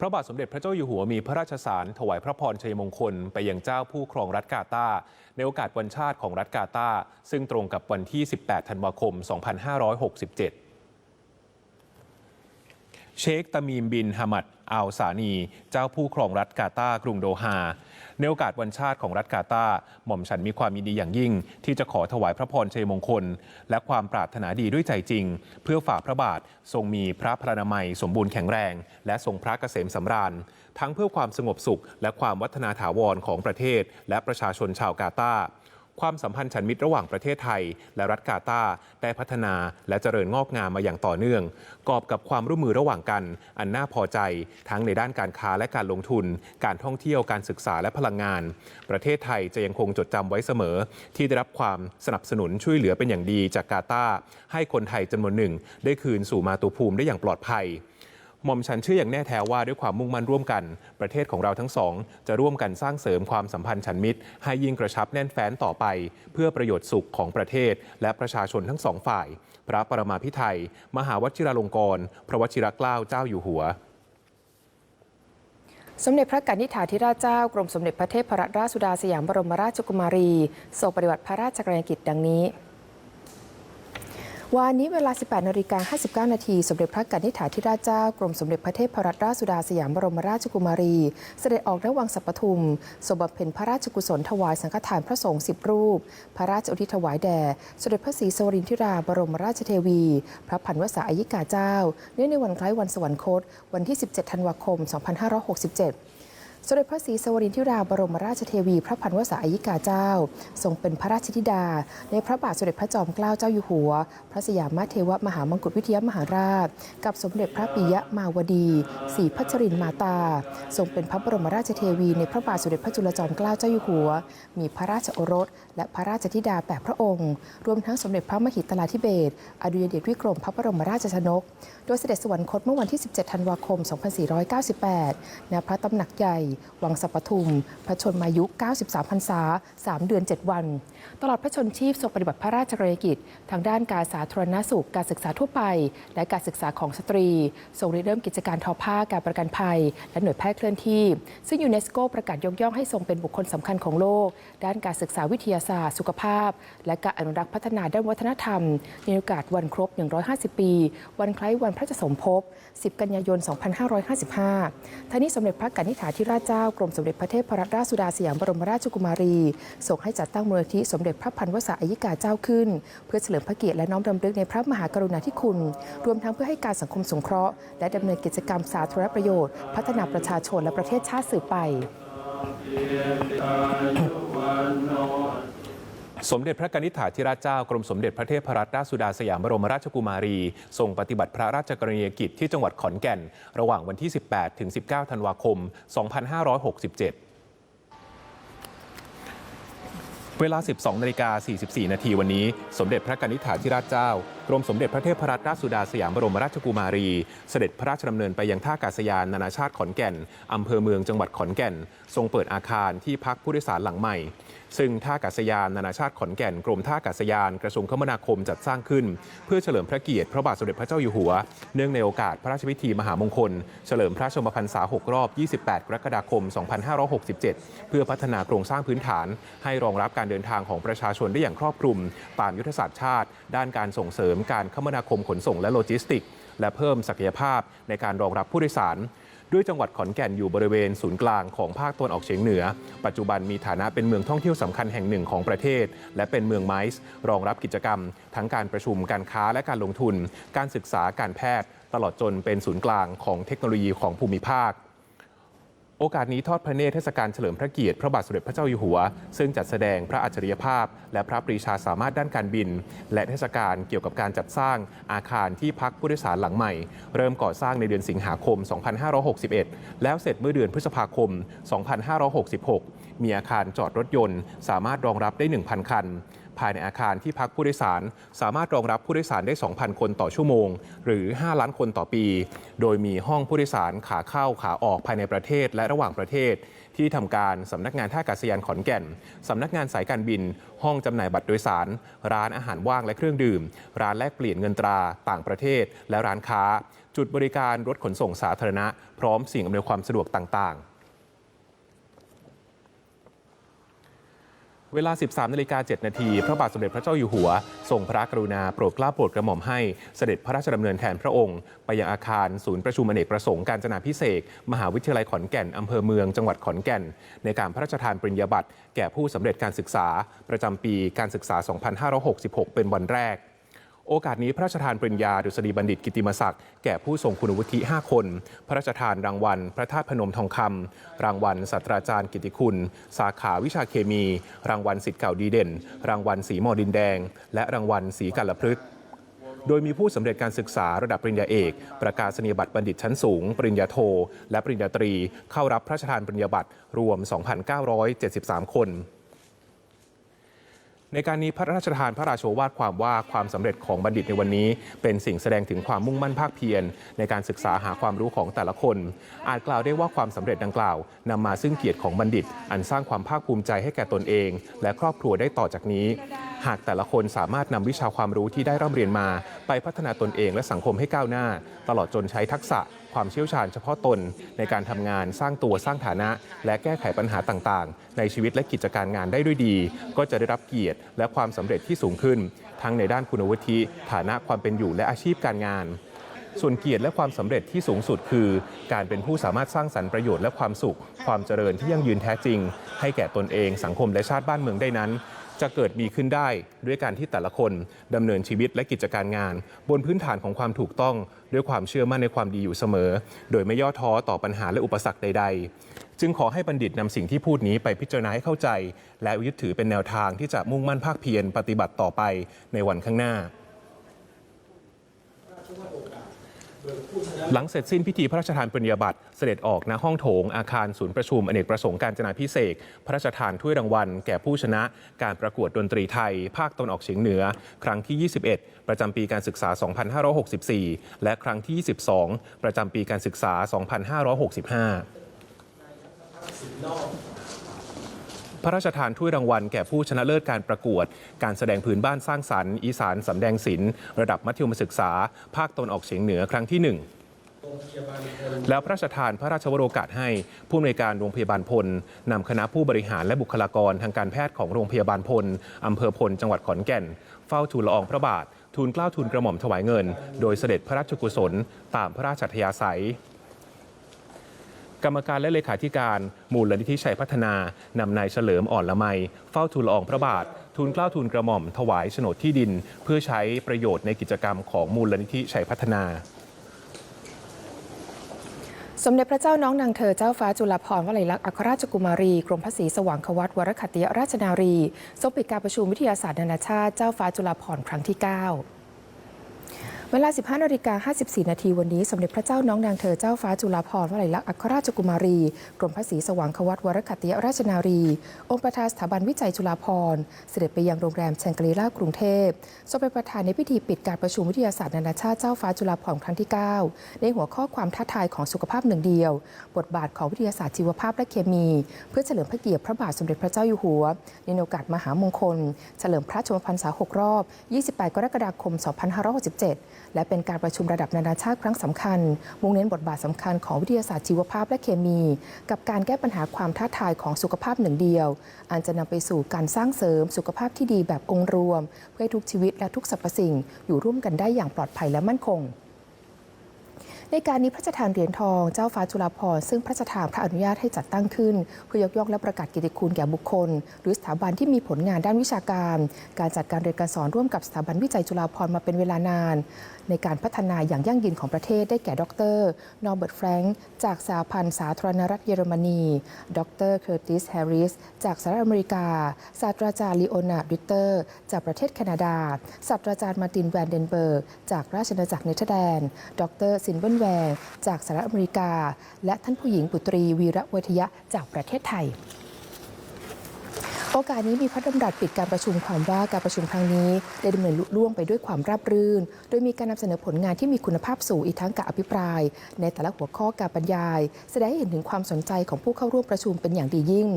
พระบาทสมเด็จพระเจ้าอยู่หัวมีพระราชสาร ถวายพระพรชัยมงคล ไปยังเจ้าผู้ครองรัฐกาตาในโอกาสวันชาติของรัฐกาตาซึ่งตรงกับวันที่ 18 ธันวาคม 2567เชคตามีมบินฮามัดอัลสานี เจ้าผู้ครองรัฐกาตากรุงโดฮา ในโอกาสวันชาติของรัฐกาตาหม่อมฉันมีความยินดีอย่างยิ่ง ที่จะขอถวายพระพรชัยมงคล และความปรารถนาดีด้วยใจจริง เพื่อฝ่าพระบาททรงมีพระพรนามัย สมบูรณ์แข็งแรง และทรงพระเกษมสำราญ ทั้งเพื่อความสงบสุข และความวัฒนาถาวรของประเทศ และประชาชนชาวกาตา ความสัมพันธ์ฉันมิตรระหว่างประเทศไทย และรัฐกาตาร์ได้พัฒนาและเจริญงอกงามมาอย่างต่อเนื่อง กอบกับความร่วมมือระหว่างกัน อันน่าพอใจ ทั้งในด้านการค้าและการลงทุน การท่องเที่ยวการศึกษาและพลังงาน ประเทศไทยจะยังคงจดจำไว้เสมอ ที่ได้รับความสนับสนุนช่วยเหลือเป็นอย่างดีจากกาตาร์ให้คนไทยจำนวนหนึ่ง ได้คืนสู่มาตุภูมิได้อย่างปลอดภัย หม่อมฉันเชื่ออย่างแน่แท้ว่าด้วยความมุ่งมั่นร่วมกัน ประเทศของเราทั้งสอง จะร่วมกันสร้างเสริมความสัมพันธ์ฉันมิตร ให้ยิ่งกระชับแน่นแฟ้นต่อไป เพื่อประโยชน์สุขของประเทศ และประชาชนทั้งสองฝ่าย พระปรมาภิไธยมหาวชิราลงกรณ์พระวชิรเกล้าเจ้าอยู่หัวสมเด็จพระกนิษฐาธิราชเจ้ากรมสมเด็จพระเทพรัตนราชสุดาสยามบรมราชกุมารีทรงปฏิบัติพระราชกรณียกิจดังนี้ วันนี้เวลา 18นาฬิกา59 นาที สมเด็จพระกนิษฐาธิราชเจ้า กรมสมเด็จพระเทพรัตนราชสุดาสยามบรมราชกุมารี เสด็จออกณวังสัปปทุมทรงบำเพ็ญพระราชกุศลถวายสังฆทานพระสงฆ์สิบรูป พระราชอุทิศถวายแด่ สมเด็จพระศรีสวรินทิราบรมราชเทวี พระพันวษาอายิกาเจ้า เนื่องในวันคล้ายวันสวรรคต วันที่ 17 ธันวาคม 2567 สมเด็จพระศรีสวรินทิราบรมราชเทวีพระพันวษาอายิกาเจ้า ทรงเป็นพระราชธิดา ในพระบาทสมเด็จพระจอมเกล้าเจ้าอยู่หัว พระสยามเทวมหามงกุฎวิทยามหาราช กับสมเด็จพระปิยมาวดีศรีพัชรินมาตา ทรงเป็นพระบรมราชเทวีในพระบาทสมเด็จพระจุลจอมเกล้าเจ้าอยู่หัว มีพระราชโอรส และพระราชธิดาแปดพระองค์ รวมทั้งสมเด็จพระมหิตลาธิเบศอดุยเดชวิกรมพระบรมราชชนก โดยเสด็จสวรรคตเมื่อวันที่ 17 ธันวาคม 2498 ณ พระตำหนักใหญ่วังสัปปทุม พระชนมายุ 93พรรษา 3 เดือน 7 วัน ตลอดพระชนชีพทรงปฏิบัติพระราชกรณียกิจ ทางด้านการสาธารณสุข การศึกษาทั่วไป และการศึกษาของสตรี ทรงริเริ่มกิจการทอผ้าการประกันภัย และหน่วยแพทย์เคลื่อนที่ ซึ่งยูเนสโกประกาศยกย่องให้ทรงเป็นบุคคลสำคัญของโลก ด้านการศึกษาวิทยาศาสตร์ สุขภาพ และการอนุรักษ์พัฒนาด้านวัฒนธรรมในโอกาสวันครบ 150 ปี วันคล้ายวันพระราสมภพ10 กันยายน 2555ทั้งนี้สมเด็จพระกนิษฐาธิราชเจ้ากรมสมเด็จพระเทพรัตนราชสุดาสยามบรมราชกุมารีส่งให้จัดตั้งมูลนิธิสมเด็จพระพันวษาอายิกาเจ้าขึ้น เพื่อเฉลิมพระเกียรติและน้อมรำลึกในพระมหากรุณาธิคุณ รวมทั้งเพื่อให้การสังคมสงเคราะห์และดำเนินกิจกรรมสาธารณประโยชน์ พัฒนาประชาชนและประเทศชาติสืบไป สมเด็จพระกนิษฐาธิราชเจ้ากรมสมเด็จพระเทพรัตนราชสุดาสยามบรมราชกุมารี ทรงปฏิบัติพระราชกรณียกิจที่จังหวัดขอนแก่น ระหว่างวันที่ 18 ถึง 19 ธันวาคม 2567เวลา 12 นาฬิกา 44 นาทีวันนี้ สมเด็จพระกนิษฐาธิราชเจ้า กรมสมเด็จพระเทพรัตนราชสุดาสยามบรมราชกุมารี เสด็จพระราชดำเนินไปยังท่าอากาศยานนานาชาติขอนแก่น อำเภอเมืองจังหวัดขอนแก่น ทรงเปิดอาคารที่พักผู้โดยสารหลังใหม่ ซึ่งท่าอากาศยานนานาชาติขอนแก่น กรมท่าอากาศยานกระทรวงคมนาคมจัดสร้างขึ้น เพื่อเฉลิมพระเกียรติพระบาทสมเด็จพระเจ้าอยู่หัว เนื่องในโอกาสพระราชพิธีมหามงคล เฉลิมพระชนมพรรษา 6 รอบ 28 กรกฎาคม 2567 เพื่อพัฒนาโครงสร้างพื้นฐาน ให้รองรับการเดินทางของประชาชนได้อย่างครอบคลุม ตามยุทธศาสตร์ชาติ ด้านการส่งเสริมการคมนาคมขนส่งและโลจิสติกส์และเพิ่มศักยภาพในการรองรับผู้โดยสาร ด้วยจังหวัดขอนแก่นอยู่บริเวณศูนย์กลางของภาคตะวันออกเฉียงเหนือ ปัจจุบันมีฐานะเป็นเมืองท่องเที่ยวสำคัญแห่งหนึ่งของประเทศ และเป็นเมืองไมซ์รองรับกิจกรรม ทั้งการประชุมการค้าและการลงทุน การศึกษาการแพทย์ ตลอดจนเป็นศูนย์กลางของเทคโนโลยีของภูมิภาค โอกาสนี้ทอดพระเนตรเทศกาลเฉลิมพระเกียรติพระบาทสมเด็จพระเจ้าอยู่หัว ซึ่งจัดแสดงพระอัจฉริยภาพ และพระปรีชาสามารถด้านการบิน และเทศกาลเกี่ยวกับการจัดสร้างอาคารที่พักผู้โดยสารหลังใหม่ เริ่มก่อสร้างในเดือนสิงหาคม 2561 แล้วเสร็จเมื่อเดือนพฤษภาคม 2566 มีอาคารจอดรถยนต์ สามารถรองรับได้ 1,000 คัน ภายในอาคารที่พักผู้โดยสาร สามารถรองรับผู้โดยสารได้ 2,000 คนต่อชั่วโมง หรือ 5 ล้านคนต่อปี โดยมีห้องผู้โดยสารขาเข้าขาออกภายในประเทศและระหว่างประเทศ ที่ทำการสำนักงานท่าอากาศยานขอนแก่นสำนักงานสายการบิน ห้องจำหน่ายบัตรโดยสาร ร้านอาหารว่างและเครื่องดื่ม ร้านแลกเปลี่ยนเงินตราต่างประเทศ และร้านค้า จุดบริการรถขนส่งสาธารณะ พร้อมสิ่งอำนวยความสะดวกต่างๆ เวลา 13นาฬิกา7นาที พระบาทสมเด็จพระเจ้าอยู่หัว ทรงพระกรุณาโปรดเกล้าโปรดกระหม่อมให้เสด็จพระราชดำเนินแทนพระองค์ ไปยังอาคารศูนย์ประชุมอเนกประสงค์การจนาพิเศษ มหาวิทยาลัยขอนแก่น อำเภอเมือง จังหวัดขอนแก่น ในการพระราชทานปริญญาบัตรแก่ผู้สำเร็จการศึกษา ประจำปีการศึกษา 2566 เป็นวันแรก โอกาสนี้พระราชทานปริญญาดุษฎีบัณฑิตกิติมศักดิ์แก่ผู้ทรงคุณวุฒิ 5 คน พระราชทานรางวัล พระธาตุพนมทองคำรางวัลศาสตราจารย์กิติคุณ สาขาวิชาเคมี รางวัลสิทธิ์เก่าดีเด่น รางวัลสีหมอดินแดง และรางวัลสีกัลพฤกษ์โดยมีผู้สำเร็จการศึกษาระดับปริญญาเอก ประกาศนียบัตรบัณฑิตชั้นสูง ปริญญาโท และปริญญาตรี เข้ารับพระราชทานปริญญาบัตรรวม 2,973 คน ในการนี้พระราชทานพระราโชวาทความว่าความสำเร็จของบัณฑิตในวันนี้ เป็นสิ่งแสดงถึงความมุ่งมั่นภาคเพียร ในการศึกษาหาความรู้ของแต่ละคน อาจกล่าวได้ว่าความสำเร็จดังกล่าวนำมาซึ่งเกียรติของบัณฑิต อันสร้างความภาคภูมิใจให้แก่ตนเอง และครอบครัวได้ต่อจากนี้ หากแต่ละคนสามารถนำวิชาความรู้ที่ได้ร่ำเรียนมา ไปพัฒนาตนเองและสังคมให้ก้าวหน้า ตลอดจนใช้ทักษะ ความเชี่ยวชาญเฉพาะตน ในการทำงานสร้างตัวสร้างฐานะ และแก้ไขปัญหาต่างๆ ในชีวิตและกิจการงานได้ด้วยดี ก็จะได้รับเกียรติ และความสำเร็จที่สูงขึ้น ทั้งในด้านคุณวุฒิ ฐานะความเป็นอยู่และอาชีพการงานส่วนเกียรติและความสำเร็จที่สูงสุดคือ การเป็นผู้สามารถสร้างสรรค์ประโยชน์และความสุข ความเจริญที่ยั่งยืนแท้จริง ให้แก่ตนเองสังคมและชาติบ้านเมืองได้นั้น จะเกิดมีขึ้นได้ด้วยการที่แต่ละคนดำเนินชีวิตและกิจการงาน บนพื้นฐานของความถูกต้อง ด้วยความเชื่อมั่นในความดีอยู่เสมอ โดยไม่ย่อท้อต่อปัญหาและอุปสรรคใด ๆ จึงขอให้บัณฑิตนำสิ่งที่พูดนี้ไปพิจารณาให้เข้าใจ และยึดถือเป็นแนวทางที่จะมุ่งมั่นภาคเพียรปฏิบัติต่อไปในวันข้างหน้า หลังเสร็จสิ้นพิธีพระราชทานปริญญาบัตรเสด็จออกณห้องโถงอาคารศูนย์ประชุมอเนกประสงค์การจนาพิเศษพระราชทานถ้วยรางวัล แก่ผู้ชนะการประกวดดนตรีไทย ภาคตะวันออกเฉียงเหนือ ครั้งที่ 21 ประจำปีการศึกษา 2564 และครั้งที่ 22 ประจำปีการศึกษา 2565 พระราชทานถ้วยรางวัลแก่ผู้ชนะเลิศการประกวด การแสดงพื้นบ้านสร้างสรรค์อีสานสำแดงศิลป์ระดับมัธยมศึกษา ภาคตะวันออกเฉียงเหนือครั้งที่ 1แล้วพระราชทานพระราชวโรกาสให้ ผู้อำนวยการโรงพยาบาลพลนำคณะผู้บริหารและบุคลากรทางการแพทย์ของโรงพยาบาลพลอำเภอพลจังหวัดขอนแก่น เฝ้าทูลละอองพระบาท ทูลเกล้าทูลกระหม่อมถวายเงิน โดยเสด็จพระราชกุศล ตามพระราชอัธยาศัย กรรมการและเลขาธิการมูลนิธิชัยพัฒนานำนายเฉลิมอ่อนละไม เฝ้าทูลละอองพระบาท ทูลเกล้าทูลกระหม่อมถวายโฉนดที่ดิน เพื่อใช้ประโยชน์ในกิจกรรมของมูลนิธิชัยพัฒนาสมเด็จพระเจ้าน้องนางเธอเจ้าฟ้าจุฬาภรณ์วลัยลักษณ์อัครราชกุมารี กรมพระศรีสว่างควัตวรคติยราชนารีทรงปิดการประชุมวิทยาศาสตร์นานาชาติเจ้าฟ้าจุฬาภรณ์ครั้งที่ 9 เวลา 15นาฬิกา54 นาทีวันนี้ สมเด็จพระเจ้าน้องนางเธอเจ้าฟ้าจุฬาภรณ์วลัยลักษณ์อัครราชกุมารี กรมพระศรีสว่างควัตวรคติยราชนารี องค์ประธานสถาบันวิจัยจุฬาภรณ์ เสด็จไปยังโรงแรมแชงกรีลากรุงเทพทรงเป็นประธานในพิธีปิดการประชุมวิทยาศาสตร์นานาชาติเจ้าฟ้าจุฬาภรณ์ครั้งที่ 9 ในหัวข้อความท้าทายของสุขภาพหนึ่งเดียว บทบาทของวิทยาศาสตร์ชีวภาพและเคมี เพื่อเฉลิมพระเกียรติพระบาทสมเด็จพระเจ้าอยู่หัว ในโอกาสมหามงคล เฉลิมพระชนมพรรษา 6 รอบ 28 กรกฎาคม 2567และเป็นการประชุมระดับนานาชาติครั้งสำคัญมุ่งเน้นบทบาทสำคัญของวิทยาศาสตร์ชีวภาพและเคมี กับการแก้ปัญหาความท้าทายของสุขภาพหนึ่งเดียว อันจะนำไปสู่การสร้างเสริมสุขภาพที่ดีแบบองค์รวม เพื่อให้ทุกชีวิตและทุกสรรพสิ่ง อยู่ร่วมกันได้อย่างปลอดภัยและมั่นคง ในการนี้พระราชทานเหรียญทองเจ้าฟ้าจุฬาภรณ์ซึ่งพระราชทานพระอนุญาตให้จัดตั้งขึ้น เพื่อยกย่องและประกาศกียรติคุณแก่บุคคล หรือสถาบันที่มีผลงานด้านวิชาการ การจัดการเรียนการสอนร่วมกับสถาบันวิจัยจุฬาภรณ์มาเป็นเวลานาน ในการพัฒนาอย่างยั่งยืนของประเทศได้แก่ดรนอร์เบิร์ตแฟรงค์จากสหพันธ์สาธารณรัฐเยอรมนี ดรเคอร์ติสแฮร์ริสจากสหรัฐอเมริกา ศาสตราจารย์ลีโอนาร์ดริเตอร์ จากประเทศแคนาดา ศาสตราจารย์มาร์ตินแวนเดนเบิร์กจากราชอาณาจักรเนเธอร์แลนด์ ดรซินเบิลแวร์จากสหรัฐอเมริกา และท่านผู้หญิงปุตรีวีระเวทยะจากประเทศไทย โอกาสนี้มีพระดำรัสปิดการประชุมความว่าการประชุมครั้งนี้ได้ดำเนินลุล่วงไปด้วยความราบรื่น โดยมีการนำเสนอผลงานที่มีคุณภาพสูงอีกทั้งการอภิปราย ในแต่ละหัวข้อการบรรยาย แสดงให้เห็นถึงความสนใจของผู้เข้าร่วมประชุมเป็นอย่างดียิ่ง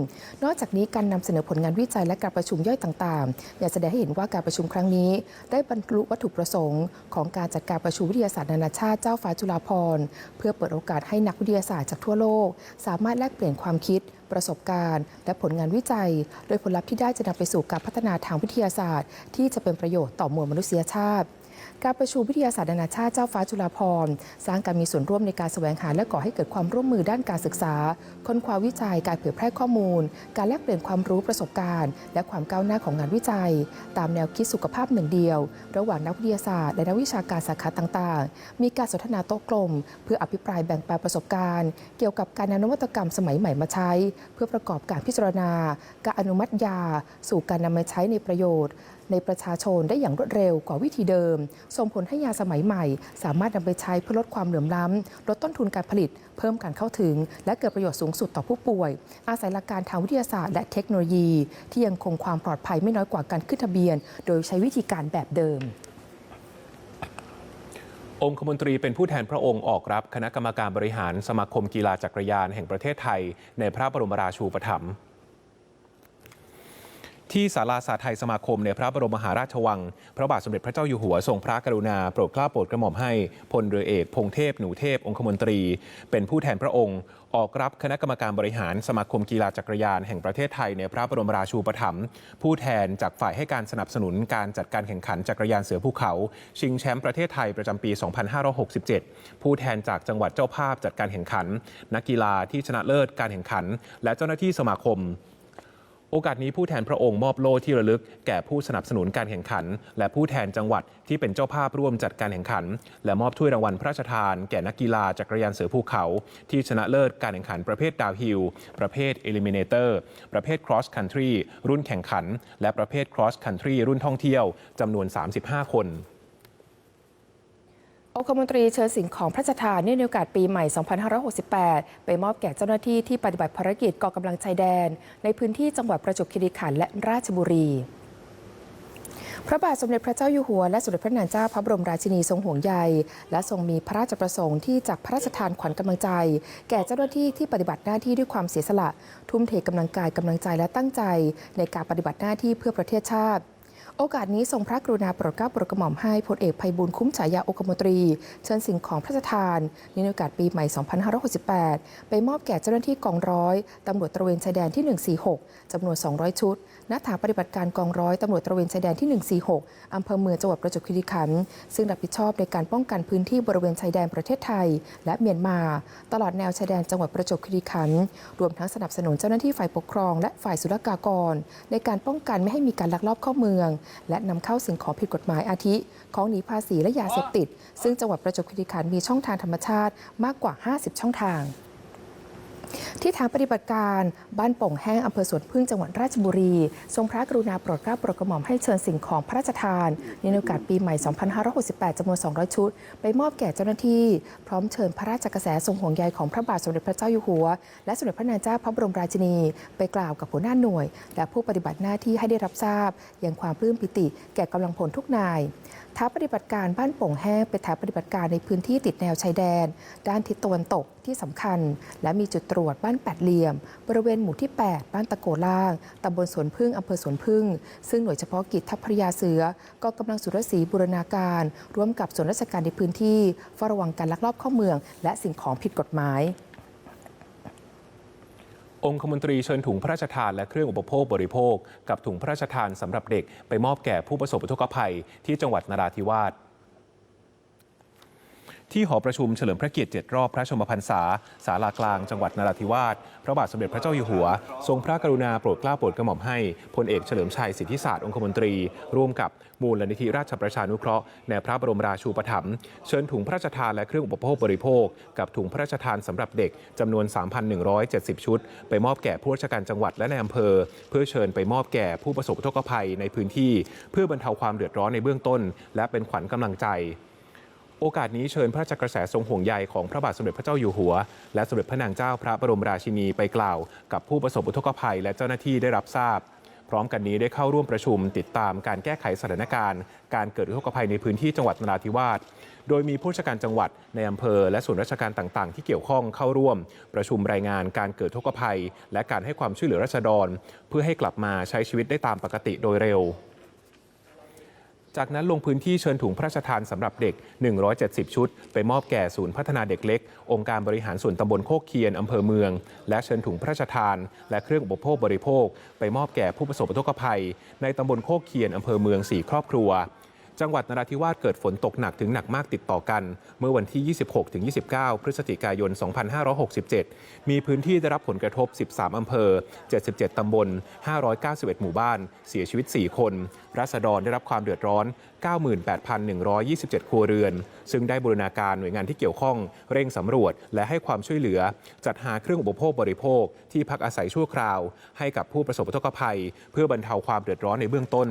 นอกจากนี้การนำเสนอผลงานวิจัยและการประชุมย่อยต่างๆยังแสดงให้เห็นว่าการประชุมครั้งนี้ ได้บรรลุวัตถุประสงค์ ของการจัดการประชุมวิทยาศาสตร์นานาชาติเจ้าฟ้าจุฬาภรณ์เพื่อเปิดโอกาสให้นักวิทยาศาสตร์จากทั่วโลก สามารถแลกเปลี่ยนความคิด ประสบการณ์ และผลงานวิจัย โดยผลลัพธ์ที่ได้จะนำไปสู่การพัฒนาทางวิทยาศาสตร์ ที่จะเป็นประโยชน์ต่อมวลมนุษยชาติ การประชุมวิทยาศาสตร์นานาชาติเจ้าฟ้าจุฬาภรณ์สร้างการมีส่วนร่วมในการแสวงหาและก่อให้เกิดความร่วมมือด้านการศึกษา ค้นคว้าวิจัยการเผยแพร่ข้อมูล การแลกเปลี่ยนความรู้ประสบการณ์ และความก้าวหน้าของงานวิจัย ตามแนวคิดสุขภาพหนึ่งเดียว ระหว่างนักวิทยาศาสตร์และนักวิชาการสาขาต่างๆ มีการสนทนาโต๊ะกลม เพื่ออภิปรายแบ่งปันประสบการณ์ เกี่ยวกับการนำนวัตกรรมสมัยใหม่มาใช้ เพื่อประกอบการพิจารณา การอนุมัติยา สู่การนำมาใช้ในประโยชน์ ในประชาชนได้อย่างรวดเร็วกว่าวิธีเดิม ส่งผลให้ยาสมัยใหม่ สามารถนำไปใช้เพื่อลดความเหลื่อมล้ำลดต้นทุนการผลิต เพิ่มการเข้าถึง และเกิดประโยชน์สูงสุดต่อผู้ป่วย อาศัยหลักการทางวิทยาศาสตร์และเทคโนโลยี ที่ยังคงความปลอดภัยไม่น้อยกว่าการขึ้นทะเบียน โดยใช้วิธีการแบบเดิมองคมนตรีเป็นผู้แทนพระองค์ออกรับ คณะกรรมการบริหารสมาคมกีฬาจักรยานแห่งประเทศไทย ในพระบรมราชูปถัมภ์ ที่ศาลาสาไทยสมาคมในพระบรมมหาราชวัง พระบาทสมเด็จพระเจ้าอยู่หัวทรงพระกรุณาโปรดเกล้าโปรดกระหม่อมให้พลเรือเอกพงเทพหนูเทพองคมนตรี เป็นผู้แทนพระองค์ ออกรับคณะกรรมการบริหารสมาคมกีฬาจักรยานแห่งประเทศไทยในพระบรมราชูปถัมภ์ผู้แทนจากฝ่ายให้การสนับสนุนการจัดการแข่งขันจักรยานเสือภูเขา ชิงแชมป์ประเทศไทยประจำปี 2567 ผู้แทนจากจังหวัดเจ้าภาพจัดการแข่งขัน นักกีฬาที่ชนะเลิศการแข่งขัน และเจ้าหน้าที่สมาคม โอกาสนี้ผู้แทนพระองค์มอบโล่ที่ระลึก แก่ผู้สนับสนุนการแข่งขัน และผู้แทนจังหวัดที่เป็นเจ้าภาพร่วมจัดการแข่งขัน และมอบถ้วยรางวัลพระราชทาน แก่นักกีฬาจักรยานเสือภูเขา ที่ชนะเลิศการแข่งขันประเภทดาวฮิลประเภทเอลิมิเนเตอร์ประเภท cross country รุ่นแข่งขัน และประเภท cross country รุ่นท่องเที่ยวจำนวน 35 คน องคมนตรีเชิญสิ่งของพระราชทานเนื่องในโอกาสปีใหม่ 2568 ไปมอบแก่เจ้าหน้าที่ที่ปฏิบัติภารกิจกองกำลังชายแดน ในพื้นที่จังหวัดประจวบคีรีขันธ์และราชบุรีพระบาทสมเด็จพระเจ้าอยู่หัวและสมเด็จพระนางเจ้าพระบรมราชินีทรงห่วงใยและทรงมีพระราชประสงค์ที่จากพระราชทานขวัญกำลังใจ แก่เจ้าหน้าที่ที่ปฏิบัติหน้าที่ด้วยความเสียสละ ทุ่มเทกำลังกายกำลังใจและตั้งใจ ในการปฏิบัติหน้าที่เพื่อประเทศชาติ โอกาสนี้ทรงพระกรุณาโปรดเกล้าโปรดกระหม่อมให้พลเอกภัยบุญคุ้มฉายาองคมนตรี เชิญสิ่งของพระราชทานในโอกาสปีใหม่ 2568 ไปมอบแก่เจ้าหน้าที่กองร้อยตำรวจตระเวนชายแดนที่ 146 จำนวน 200 ชุด ณฐานปฏิบัติการกองร้อยตำรวจตระเวนชายแดนที่ 146 อำเภอเมืองจังหวัดประจวบคีรีขันธ์ซึ่งรับผิดชอบในการป้องกันพื้นที่บริเวณชายแดนประเทศไทย และเมียนมา ตลอดแนวชายแดนจังหวัดประจวบคีรีขันธ์รวมทั้งสนับสนุนเจ้าหน้าที่ฝ่ายปกครอง และฝ่ายศุลกากร ในการป้องกันไม่ให้มีการลักลอบเข้าเมือง และนำเข้าสิ่งของผิดกฎหมายอาทิ ของหนีภาษีและยาเสพติด ซึ่งจังหวัดประจวบคีรีขันธ์มีช่องทางธรรมชาติมากกว่า 50 ช่องทาง ที่ฐานปฏิบัติการบ้านโป่งแห้งอำเภอสวนพึ่งจังหวัดราชบุรี ทรงพระกรุณาโปรดเกล้าโปรดกระหม่อมให้เชิญสิ่งของพระราชทานในโอกาสปีใหม่ 2568จำนวน 200 ชุด ไปมอบแก่เจ้าหน้าที่ พร้อมเชิญพระราชกระแสทรงห่วงใยของพระบาทสมเด็จพระเจ้าอยู่หัว และสมเด็จพระนางเจ้าพระบรมราชินี ไปกล่าวกับหัวหน้าหน่วย และผู้ปฏิบัติหน้าที่ให้ได้รับทราบอย่างความปลื้มปิติ แก่กำลังพลทุกนาย ท้าปฏิบัติการบ้านโป่งแห้งเป็นฐานปฏิบัติการในพื้นที่ติดแนวชายแดน ด้านทิศตะวันตกที่สำคัญ และมีจุดตรวจบ้านแปดเหลี่ยม บริเวณหมู่ที่ 8 บ้านตะโกล่างตำบลสวนพึ่งอำเภอสวนพึ่ง ซึ่งหน่วยเฉพาะกิจทัพพระยาเสือ ก็กำลังสุรศรีบูรณาการ ร่วมกับส่วนราชการในพื้นที่เฝ้าระวังการลักลอบเข้าเมือง และสิ่งของผิดกฎหมาย องคมนตรีเชิญถุงพระราชทานและเครื่องอุปโภคบริโภค กับถุงพระราชทานสำหรับเด็กไปมอบแก่ผู้ประสบอุทกภัยที่จังหวัดนราธิวาส ที่หอประชุมเฉลิมพระเกียรติ7รอบพระชมพรรษาศาลากลางจังหวัดนราธิวาสพระบาทสมเด็จพระเจ้าอยู่หัว ทรงพระกรุณาโปรดเกล้าโปรดกระหม่อมให้พลเอกเฉลิมชัยสิทธิศาสตร์องคมนตรี ร่วมกับมูลนิธิราชประชานุเคราะห์ในพระบรมราชูปถัมภ์เชิญถุงพระราชทานและเครื่องอุปโภคบริโภค กับถุงพระราชทานสำหรับเด็กจำนวน 3,170 ชุด ไปมอบแก่ผู้ราชการจังหวัดและในอำเภอ เพื่อเชิญไปมอบแก่ผู้ประสบอุทกภัยในพื้นที่ เพื่อบรรเทาความเดือดร้อนในเบื้องต้น และเป็นขวัญกำลังใจ โอกาสนี้เชิญพระราชกระแสทรงห่วงใยของพระบาทสมเด็จพระเจ้าอยู่หัว และสมเด็จพระนางเจ้าพระบรมราชินีไปกล่าว กับผู้ประสบอุทกภัยและเจ้าหน้าที่ได้รับทราบ พร้อมกันนี้ได้เข้าร่วมประชุมติดตามการแก้ไขสถานการณ์ การเกิดอุทกภัยในพื้นที่จังหวัดนราธิวาสโดยมีผู้ราชการจังหวัดในอำเภอ และส่วนราชการต่างๆ ที่เกี่ยวข้องเข้าร่วม ประชุมรายงานการเกิดทุกภัย และการให้ความช่วยเหลือราษฎร เพื่อให้กลับมาใช้ชีวิตได้ตามปกติโดยเร็ว จากนั้นลงพื้นที่เชิญถุงพระราชทานสำหรับเด็ก 170 ชุด ไปมอบแก่ศูนย์พัฒนาเด็กเล็ก องค์การบริหารส่วนตำบลโคกเคียนอำเภอเมือง และเชิญถุงพระราชทาน และเครื่องอุปโภคบริโภค ไปมอบแก่ผู้ประสบอุทกภัย ในตำบลโคกเคียนอำเภอเมือง 4 ครอบครัว จังหวัดนราธิวาสเกิดฝนตกหนักถึงหนักมากติดต่อกัน เมื่อวันที่ 26-29 พฤศจิกายน 2567 มีพื้นที่ได้รับผลกระทบ 13 อำเภอ 77 ตำบล 591 หมู่บ้าน เสียชีวิต 4 คน รัษฎรได้รับความเดือดร้อน 98,127 ครัวเรือน ซึ่งได้บูรณาการหน่วยงานที่เกี่ยวข้อง เร่งสำรวจและให้ความช่วยเหลือ จัดหาเครื่องอุปโภคบริโภค ที่พักอาศัยชั่วคราว ให้กับผู้ประสบอุทกภัย เพื่อบรรเทาความเดือดร้อนในเบื้องต้น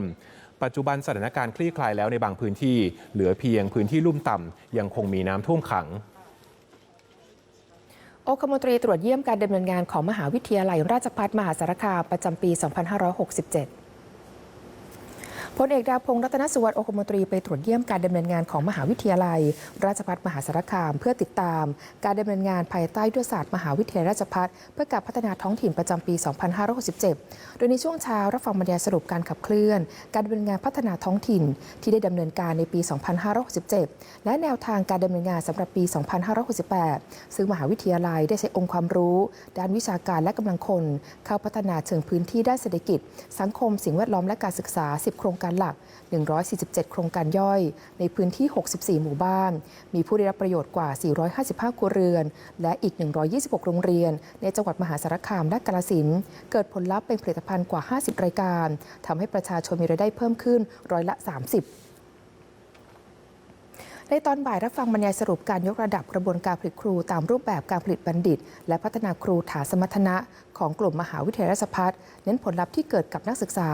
ปัจจุบันสถานการณ์คลี่คลายแล้วในบางพื้นที่ เหลือเพียงพื้นที่ลุ่มต่ำยังคงมีน้ำท่วมขังองคมนตรีตรวจเยี่ยมการดำเนินงานของมหาวิทยาลัยราชภัฏมหาสารคามประจำปี 2567 พลเอกดาพงศ์รัตนสุวรรณองคมนตรีไปตรวจเยี่ยมการดำเนินงานของมหาวิทยาลัย ราชภัฏมหาสารคาม เพื่อติดตาม การดำเนินงานภายใต้ยุทธศาสตร์มหาวิทยาลัยราชภัฏเพื่อการพัฒนาท้องถิ่นประจำปี 2567 โดยในช่วงเช้ารับฟังบรรยายสรุปการขับเคลื่อน การดำเนินงานพัฒนาท้องถิ่น ที่ได้ดำเนินการในปี 2567 และแนวทางการดำเนินงานสำหรับปี 2568 ซึ่งมหาวิทยาลัยได้ใช้องค์ความรู้ ด้านวิชาการและกำลังคน เข้าพัฒนาเชิงพื้นที่ด้านเศรษฐกิจ สังคม สิ่งแวดล้อมและการศึกษา 10 โครงการหลัก 147 โครงการย่อย ในพื้นที่ 64 หมู่บ้าน มีผู้ได้รับประโยชน์กว่า 455 ครัวเรือน และอีก 126 โรงเรียน ในจังหวัดมหาสารคามและกาฬสินเกิดผลลัพธ์เป็นผลิตภัณฑ์กว่า 50 รายการ ทำให้ประชาชนมีรายได้เพิ่มขึ้นร้อยละ 30ในตอนบ่ายรับฟังบรรยายสรุปการยกระดับกระบวนการผลิตครูตามรูปแบบการผลิตบัณฑิต และพัฒนาครูฐานสมรรถนะ ของกลุ่มมหาวิทยาลัยราชภัฏเน้นผลลัพธ์ที่เกิดกับนักศึกษา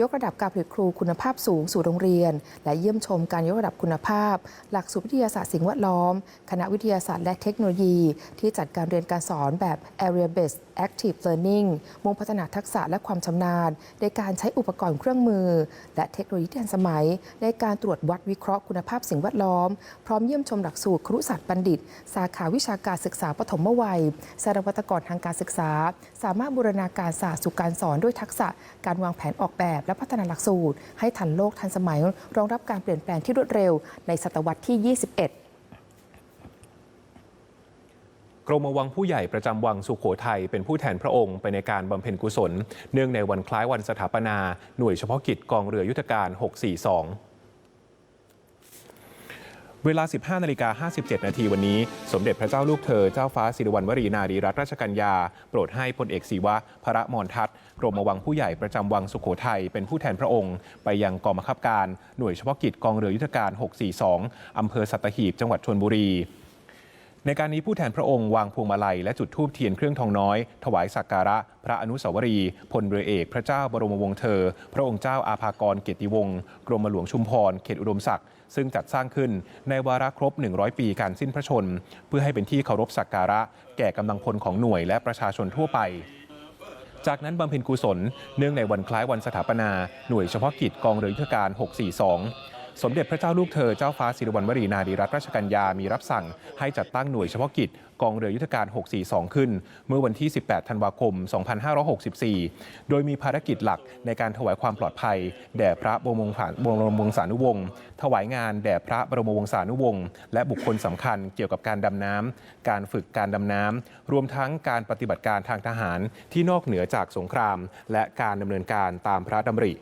ยกระดับการผลิตครูคุณภาพสูงสู่โรงเรียน และเยี่ยมชมการยกระดับคุณภาพ หลักสูตรวิทยาศาสตร์สิ่งแวดล้อม คณะวิทยาศาสตร์และเทคโนโลยี ที่จัดการเรียนการสอนแบบ area based active learning มุ่งพัฒนาทักษะและความชำนาญ ในการใช้อุปกรณ์เครื่องมือ และเทคโนโลยีที่ทันสมัย ในการตรวจวัดวิเคราะห์คุณภาพสิ่งแวดล้อม พร้อมเยี่ยมชมหลักสูตรครุศาสตร์บัณฑิต สาขาวิชาการศึกษาปฐมวัยสารวัตกรทางการศึกษาสามารถบูรณาการศาสตร์สู่การสอนด้วยทักษะการวางแผนออกแบบ และพัฒนาหลักสูตร ให้ทันโลกทันสมัย รองรับการเปลี่ยนแปลงที่รวดเร็ว ในศตวรรษที่ 21กรมวังผู้ใหญ่ประจำวังสุโขทัยเป็นผู้แทนพระองค์ไปในการบำเพ็ญกุศล เนื่องในวันคล้ายวันสถาปนา หน่วยเฉพาะกิจกองเรือยุทธการ 642 เวลา 15นาฬิกา57 นาทีวันนี้ สมเด็จพระเจ้าลูกเธอเจ้าฟ้าสิริวัณวรีนารีรัตนราชกัญญา โปรดให้พลเอกศิวะพระมรทัตกรมวังผู้ใหญ่ประจำวังสุโขทัยเป็นผู้แทนพระองค์ ไปยังกองบังคับการหน่วยเฉพาะกิจกองเรือยุทธการ 642 อำเภอสัตหีบ จังหวัดชลบุรีในการนี้ผู้แทนพระองค์วางพวงมาลัยและจุดธูปเทียนเครื่องทองน้อย ถวายสักการะ พระอนุสาวรีย์พลเรือเอกพระเจ้าบรมวงศ์เธอ พระองค์เจ้าอาภากรเกียรติวงศ์กรมหลวงชุมพรเขตอุดมศักดิ์ ซึ่งจัดสร้างขึ้นในวาระครบ 100 ปีการสิ้นพระชน เพื่อให้เป็นที่เคารพสักการะ แก่กำลังพลของหน่วยและประชาชนทั่วไปจากนั้นบำเพ็ญกุศล เนื่องในวันคล้ายวันสถาปนา หน่วยเฉพาะกิจกองเรือยุทธการ 642 สมเด็จพระเจ้าลูกเธอเจ้าฟ้าสิริวัณวรีนารีรัตนราชกัญญามีรับสั่งให้จัดตั้งหน่วยเฉพาะกิจกองเรือยุทธการ 642 ขึ้น เมื่อวันที่ 18 ธันวาคม 2564 โดยมีภารกิจหลักในการถวายความปลอดภัย แด่พระบรมวงศาบรมวงศานุวงศ์ถวายงานแด่พระบรมวงศานุวงศ์และบุคคลสำคัญเกี่ยวกับการดำน้ำการฝึกการดำน้ำรวมทั้งการปฏิบัติการทางทหารที่นอกเหนือจากสงคราม และการดำเนินการตามพระดำริ